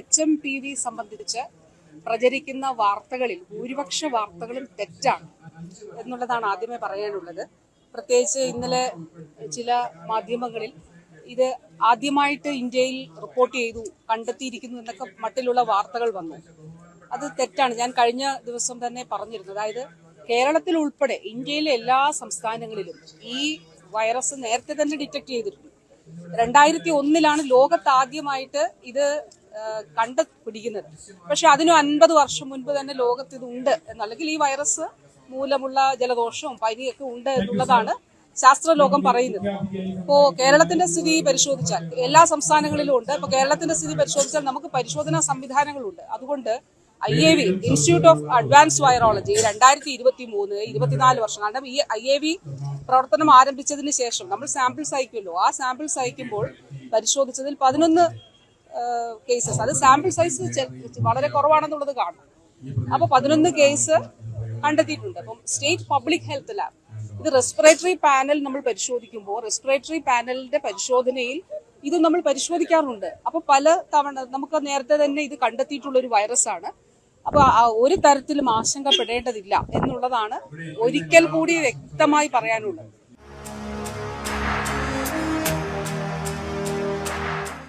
H M P V സംബന്ധിച്ച് പ്രചരിക്കുന്ന വാർത്തകളിൽ ഭൂരിപക്ഷ വാർത്തകളും തെറ്റാണ് എന്നുള്ളതാണ് ആദ്യമേ പറയാനുള്ളത്. പ്രത്യേകിച്ച് ഇന്നലെ ചില മാധ്യമങ്ങളിൽ ഇത് ആദ്യമായിട്ട് ഇന്ത്യയിൽ റിപ്പോർട്ട് ചെയ്തു കണ്ടെത്തിയിരിക്കുന്നു എന്നൊക്കെ മട്ടിലുള്ള വാർത്തകൾ വന്നു. അത് തെറ്റാണ്. ഞാൻ കഴിഞ്ഞ ദിവസം തന്നെ പറഞ്ഞിരുന്നു. അതായത് കേരളത്തിൽ ഉൾപ്പെടെ ഇന്ത്യയിലെ എല്ലാ സംസ്ഥാനങ്ങളിലും ഈ വൈറസ് നേരത്തെ തന്നെ ഡിറ്റക്ട് ചെയ്തിട്ടുണ്ട്. രണ്ടായിരത്തി ഒന്നിലാണ് ലോകത്താദ്യമായിട്ട് ഇത് ആ, കണ്ടുപിടിക്കുന്നത് പക്ഷെ അതിനും അൻപത് വർഷം മുൻപ് തന്നെ ലോകത്ത് ഇതുണ്ട് എന്നല്ലെങ്കിൽ ഈ വൈറസ് മൂലമുള്ള ജലദോഷവും പനിയൊക്കെ ഉണ്ട് എന്നുള്ളതാണ് ശാസ്ത്രലോകം പറയുന്നത്. ഇപ്പോ കേരളത്തിന്റെ സ്ഥിതി പരിശോധിച്ചാൽ എല്ലാ സംസ്ഥാനങ്ങളിലും ഉണ്ട്. ഇപ്പൊ കേരളത്തിന്റെ സ്ഥിതി പരിശോധിച്ചാൽ നമുക്ക് പരിശോധനാ സംവിധാനങ്ങളുണ്ട്. അതുകൊണ്ട് I A V institute of advance virology രണ്ടായിരത്തി ഇരുപത്തി മൂന്ന് ഇരുപത്തിനാല് വർഷം. കാരണം ഈ ഐ എ വി പ്രവർത്തനം ആരംഭിച്ചതിന് ശേഷം നമ്മൾ സാമ്പിൾസ് അയക്കുമല്ലോ ആ സാമ്പിൾസ് അയക്കുമ്പോൾ പരിശോധിച്ചതിൽ പതിനൊന്ന് കേസസ് അത് സാമ്പിൾ സൈസ് വളരെ കുറവാണെന്നുള്ളത് കാണും. അപ്പൊ പതിനൊന്ന് കേസ് കണ്ടെത്തിയിട്ടുണ്ട്. അപ്പം സ്റ്റേറ്റ് പബ്ലിക് ഹെൽത്ത് ലാബ് ഇത് റെസ്പിറേറ്ററി പാനൽ നമ്മൾ പരിശോധിക്കുമ്പോൾ റെസ്പിറേറ്ററി പാനലിന്റെ പരിശോധനയിൽ ഇത് നമ്മൾ പരിശോധിക്കാറുണ്ട്. അപ്പൊ പല തവണ നമുക്ക് നേരത്തെ തന്നെ ഇത് കണ്ടെത്തിയിട്ടുള്ള ഒരു വൈറസ് ആണ്. അപ്പൊ ഒരു തരത്തിലും ആശങ്കപ്പെടേണ്ടതില്ല എന്നുള്ളതാണ് ഒരിക്കൽ കൂടി വ്യക്തമായി പറയാനുള്ളത്.